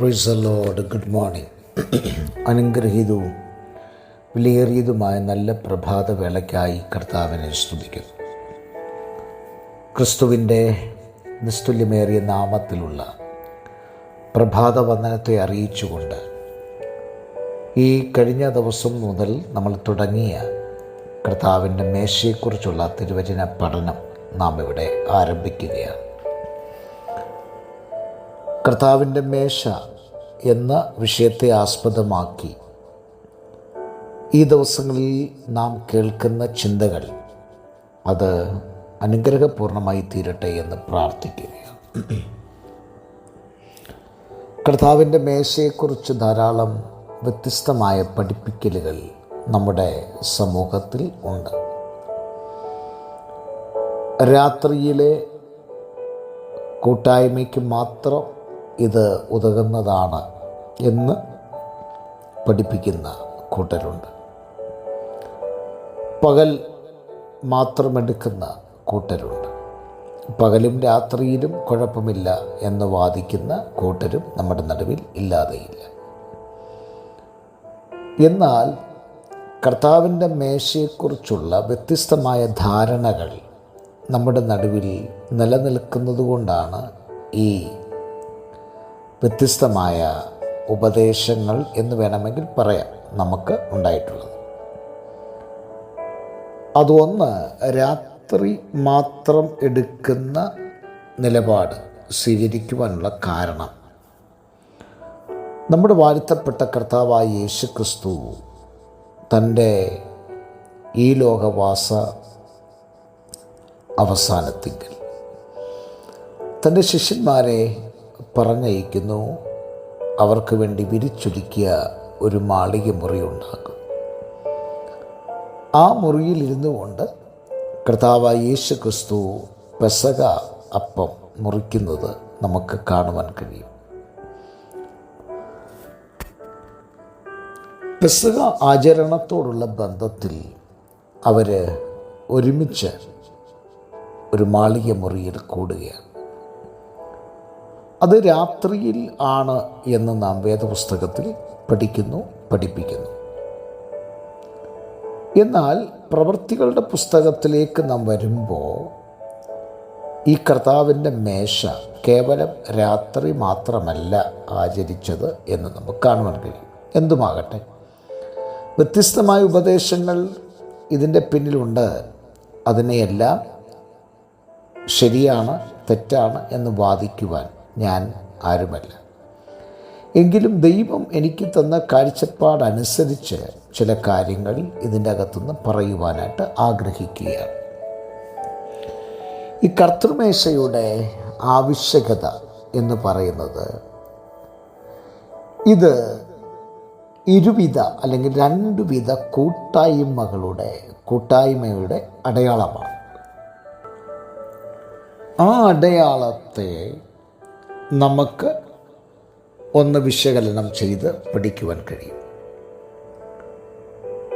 Price Lord good morning അനുഗ്രഹീതവും വിലയേറിയതുമായ നല്ല പ്രഭാത വേളയ്ക്കായി കർത്താവിനെ സ്തുതിക്കുന്നു. ക്രിസ്തുവിന്റെ നിസ്തുല്യമേറിയ നാമത്തിലുള്ള പ്രഭാത വന്ദനത്തെ അറിയിച്ചുകൊണ്ട് ഈ കഴിഞ്ഞ ദിവസം മുതൽ നമ്മൾ തുടങ്ങിയ കർത്താവിന്റെ മേശയെക്കുറിച്ചുള്ള തിരുവചന പഠനം നാം ഇവിടെ ആരംഭിക്കുകയാണ്. കർത്താവിന്റെ മേശ എന്ന വിഷയത്തെ ആസ്പദമാക്കി. ഈ ദിവസങ്ങളിൽ നാം കേൾക്കുന്ന ചിന്തകൾ അത് അനുഗ്രഹപൂർണമായി തീരട്ടെ എന്ന് പ്രാർത്ഥിക്കുകയാണ്. കർത്താവിന്റെ മേശയെക്കുറിച്ച് ധാരാളം വ്യത്യസ്തമായ പഠിപ്പിക്കലുകൾ നമ്മുടെ സമൂഹത്തിൽ ഉണ്ട്. രാത്രിയിലെ കൂട്ടായ്മയ്ക്ക് മാത്രം ഇത് ഉതകുന്നതാണ് എന്ന് പഠിപ്പിക്കുന്ന കൂട്ടരുണ്ട്. പകൽ മാത്രമെടുക്കുന്ന കൂട്ടരുണ്ട്. പകലും രാത്രിയിലും കുഴപ്പമില്ല എന്ന് വാദിക്കുന്ന കൂട്ടരും നമ്മുടെ നടുവിൽ ഇല്ലാതെയില്ല. എന്നാൽ കർത്താവിന്റെ മേശയെക്കുറിച്ചുള്ള വ്യത്യസ്തമായ ധാരണകൾ നമ്മുടെ നടുവിൽ നിലനിൽക്കുന്നതുകൊണ്ടാണ് ഈ വ്യത്യസ്തമായ ഉപദേശങ്ങൾ എന്ന് വേണമെങ്കിൽ പറയാം നമുക്ക് ഉണ്ടായിട്ടുള്ളത്. അതൊന്ന് രാത്രി മാത്രം എടുക്കുന്ന നിലപാട് സ്വീകരിക്കുവാനുള്ള കാരണം. നമ്മുടെ വാഴ്ത്തപ്പെട്ട കർത്താവായ യേശു ക്രിസ്തു തന്റെ ഈ ലോകവാസ അവസാനത്തിങ്കിൽ തന്റെ ശിഷ്യന്മാരെ പറഞ്ഞയക്കുന്നു അവർക്ക് വേണ്ടി വിരിച്ചൊരുക്കിയ ഒരു മാളിക മുറി ഉണ്ടാക്കും. ആ മുറിയിലിരുന്നു കൊണ്ട് കർത്താവ് യേശു ക്രിസ്തു പെസക അപ്പം മുറിക്കുന്നത് നമുക്ക് കാണുവാൻ കഴിയും. പെസക ആചരണത്തോടുള്ള ബന്ധത്തിൽ അവർ ഒരുമിച്ച് ഒരു മാളിക മുറിയിൽ കൂടുകയാണ്. അത് രാത്രിയിൽ ആണ് എന്ന് നാം വേദപുസ്തകത്തിൽ പഠിക്കുന്നു പഠിപ്പിക്കുന്നു. എന്നാൽ പ്രവൃത്തികളുടെ പുസ്തകത്തിലേക്ക് നാം വരുമ്പോൾ ഈ കർത്താവിന്റെ മേശ കേവലം രാത്രി മാത്രമല്ല ആചരിച്ചത് എന്ന് നമുക്ക് കാണുവാൻ കഴിയും. എന്തുമാകട്ടെ? വ്യത്യസ്തമായ ഉപദേശങ്ങൾ ഇതിന്റെ പിന്നിലുണ്ട്. അതിനെയെല്ലാം ശരിയാണ് തെറ്റാണ് എന്ന് വാദിക്കുവാൻ ഞാൻ ആരുമല്ല. എങ്കിലും ദൈവം എനിക്ക് തന്ന കാഴ്ചപ്പാടനുസരിച്ച് ചില കാര്യങ്ങൾ ഇതിന്റെ അകത്തുനിന്ന് പറയുവാനായിട്ട് ആഗ്രഹിക്കുകയാണ്. ഈ കർത്തൃമേശയുടെ ആവശ്യകത എന്ന് പറയുന്നത് ഇത് ഇരുവിധ അല്ലെങ്കിൽ രണ്ടുവിധ കൂട്ടായ്മകളുടെ കൂട്ടായ്മയുടെ അടയാളമാണ്. ആ അടയാളത്തെ നമുക്ക് ഒന്ന് വിശകലനം ചെയ്ത് പഠിക്കുവാൻ കഴിയും.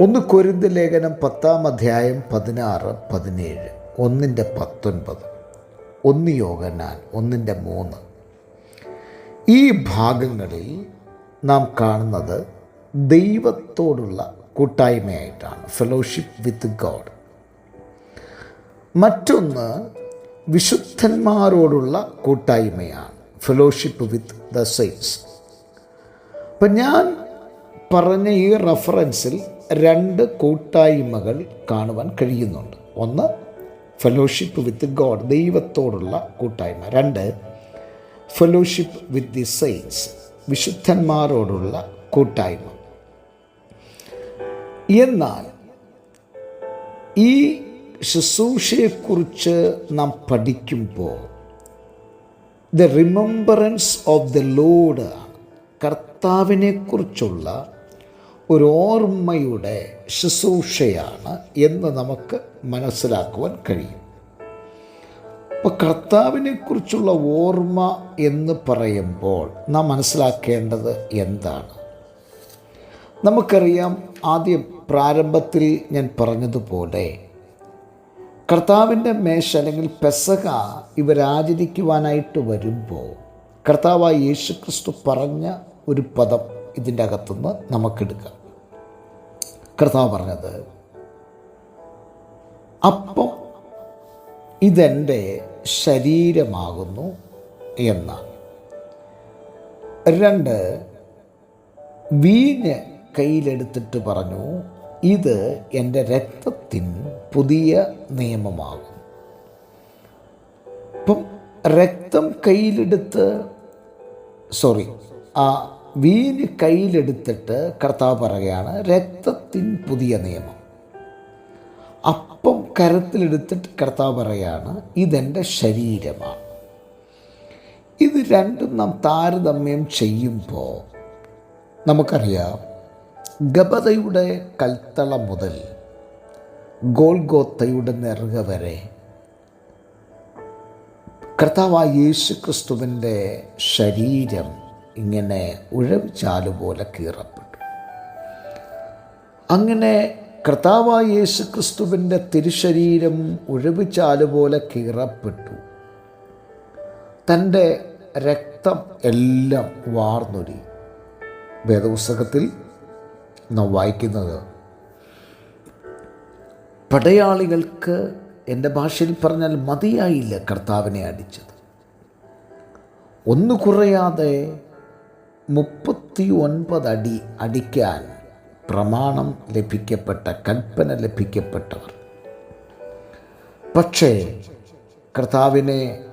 ഒന്ന് കൊരിന്ത് ലേഖനം പത്താം അധ്യായം പതിനാറ് പതിനേഴ് ഒന്നിന്റെ പത്തൊൻപത് ഒന്ന് യോഗനാൻ ഒന്നിന്റെ മൂന്ന്. ഈ ഭാഗങ്ങളിൽ നാം കാണുന്നത് ദൈവത്തോടുള്ള കൂട്ടായ്മയായിട്ടാണ് ഫെലോഷിപ്പ് വിത്ത് ഗോഡ് മറ്റൊന്ന് വിശുദ്ധന്മാരോടുള്ള കൂട്ടായ്മയാണ്. ഫെലോഷിപ്പ് വിത്ത് ദ സെയിൻസ് അപ്പം ഞാൻ പറഞ്ഞ ഈ റഫറൻസിൽ രണ്ട് കൂട്ടായ്മകൾ കാണുവാൻ കഴിയുന്നുണ്ട്. ഒന്ന് ഫെലോഷിപ്പ് വിത്ത് ഗോഡ് ദൈവത്തോടുള്ള കൂട്ടായ്മ. രണ്ട് ഫെലോഷിപ്പ് വിത്ത് ദി സെയിൻസ് വിശുദ്ധന്മാരോടുള്ള കൂട്ടായ്മ. എന്നാൽ ഈ ശുശ്രൂഷയെക്കുറിച്ച് നാം പഠിക്കുമ്പോൾ the remembrance of the Lord കർത്താവിനെക്കുറിച്ചുള്ള ഒരു ഓർമ്മയുടെ ശുശ്രൂഷയാണ് എന്ന് നമുക്ക് മനസ്സിലാക്കുവാൻ കഴിയും. അപ്പോൾ കർത്താവിനെക്കുറിച്ചുള്ള ഓർമ്മ എന്ന് പറയുമ്പോൾ നാം മനസ്സിലാക്കേണ്ടത് എന്താണ്? നമുക്കറിയാം ആദ്യം പ്രാരംഭത്തിൽ ഞാൻ പറഞ്ഞതുപോലെ കർത്താവിന്റെ മേശ അല്ലെങ്കിൽ പെസക ഇവരാചരിക്കുവാനായിട്ട് വരുമ്പോൾ കർത്താവായ യേശു ക്രിസ്തു പറഞ്ഞ ഒരു പദം ഇതിന്റെ അകത്തുനിന്ന് നമുക്കെടുക്കാം. കർത്താവ് പറഞ്ഞത് അപ്പം ഇതെന്റെ ശരീരമാകുന്നു എന്നാണ്. രണ്ട് വീഞ്ഞ് കയ്യിലെടുത്തിട്ട് പറഞ്ഞു ഇത് എന്റെ രക്തത്തിൻ പുതിയ നിയമമാകും. ഇപ്പം രക്തം കയ്യിലെടുത്ത് സോറി ആ വീഞ്ഞ് കയ്യിലെടുത്തിട്ട് കർത്താവ് പറയുകയാണ് രക്തത്തിൻ പുതിയ നിയമം. അപ്പം കരത്തിലെടുത്തിട്ട് കർത്താവ് പറയുകയാണ് ഇതെന്റെ ശരീരമാണ്. ഇത് രണ്ടും നാം താരതമ്യം ചെയ്യുമ്പോൾ നമുക്കറിയാം ഗബതയുടെ കൽത്തള മുതൽ ഗോൾഗോത്തയുടെ നെറുക വരെ കർത്താവായ യേശു ക്രിസ്തുവിന്റെ ശരീരം ഇങ്ങനെ ഉഴവിച്ചാലുപോലെ കീറപ്പെട്ടു. അങ്ങനെ കർത്താവായ യേശു ക്രിസ്തുവിന്റെ തിരുശരീരം ഉഴവിച്ചാലുപോലെ കീറപ്പെട്ടു. തന്റെ രക്തം എല്ലാം വാർന്നൊരി. വേദപുസ്തകത്തിൽ നാം വായിക്കുന്നത്. പടയാളികൾക്ക് എന്റെ ഭാഷയിൽ പറഞ്ഞാൽ മതിയായില്ല കർത്താവിനെ അടിച്ചത്. ഒന്നു കുറയാതെ മുപ്പത്തി ഒൻപത് അടി അടിക്കാൻ പ്രമാണം ലഭിക്കപ്പെട്ട കൽപ്പന ലഭിക്കപ്പെട്ടവർ. പക്ഷേ കർത്താവിനെ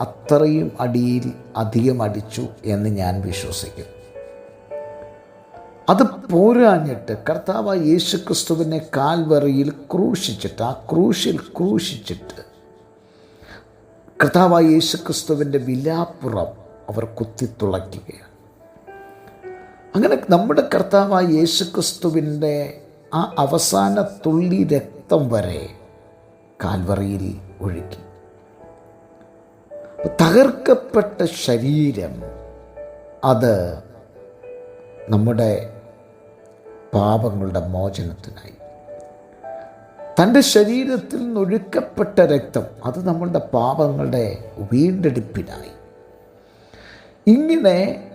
അത്രയും അടിയിൽ അധികം അടിച്ചു എന്ന് ഞാൻ വിശ്വസിക്കുന്നു. അത് പോരാഞ്ഞിട്ട് കർത്താവ് യേശു ക്രിസ്തുവിനെ കാൽവറിയിൽ ക്രൂശിച്ചിട്ട് ആ ക്രൂശിൽ ക്രൂശിച്ചിട്ട് കർത്താവ് യേശു ക്രിസ്തുവിന്റെ വിലാപ്പുറം അവർ കുത്തിത്തുളയ്ക്കുകയാണ്. അങ്ങനെ നമ്മുടെ കർത്താവായ യേശു ക്രിസ്തുവിന്റെ ആ അവസാന തുള്ളി രക്തം വരെ കാൽവറിയിൽ ഒഴുകി. തകർക്കപ്പെട്ട ശരീരം അത് നമ്മുടെ പാപങ്ങളുടെ മോചനത്തിനായി. തന്റെ ശരീരത്തിൽ നിന്നൊഴുക്കപ്പെട്ട രക്തം അത് നമ്മളുടെ പാപങ്ങളുടെ വീണ്ടെടുപ്പിനായി. ഇങ്ങനെ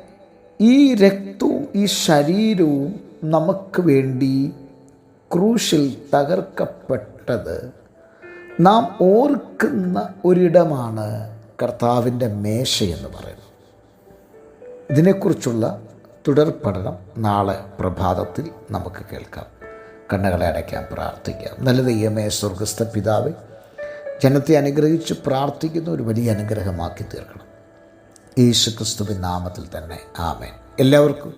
ഈ രക്തവും ഈ ശരീരവും നമുക്ക് വേണ്ടി ക്രൂശിൽ തകർക്കപ്പെട്ടത് നാം ഓർക്കുന്ന ഒരിടമാണ് കർത്താവിന്റെ മേശയെന്ന് പറയുന്നത്. ഇതിനെക്കുറിച്ചുള്ള തുടർ പഠനം നാളെ പ്രഭാതത്തിൽ നമുക്ക് കേൾക്കാം. കണ്ണുകളെ അടയ്ക്കാൻ പ്രാർത്ഥിക്കാം. നല്ല ദൈവമേ സ്വർഗസ്ഥ പിതാവ് ജനത്തെ അനുഗ്രഹിച്ച് പ്രാർത്ഥിക്കുന്ന ഒരു വലിയ അനുഗ്രഹമാക്കി തീർക്കണം. യേശു ക്രിസ്തുവിൻ നാമത്തിൽ തന്നെ ആമേൻ. എല്ലാവർക്കും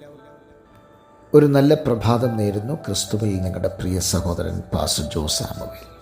ഒരു നല്ല പ്രഭാതം നേരുന്നു. ക്രിസ്തുവിൽ നിങ്ങളുടെ പ്രിയ സഹോദരൻ പാസ് ജോസാമുവേൽ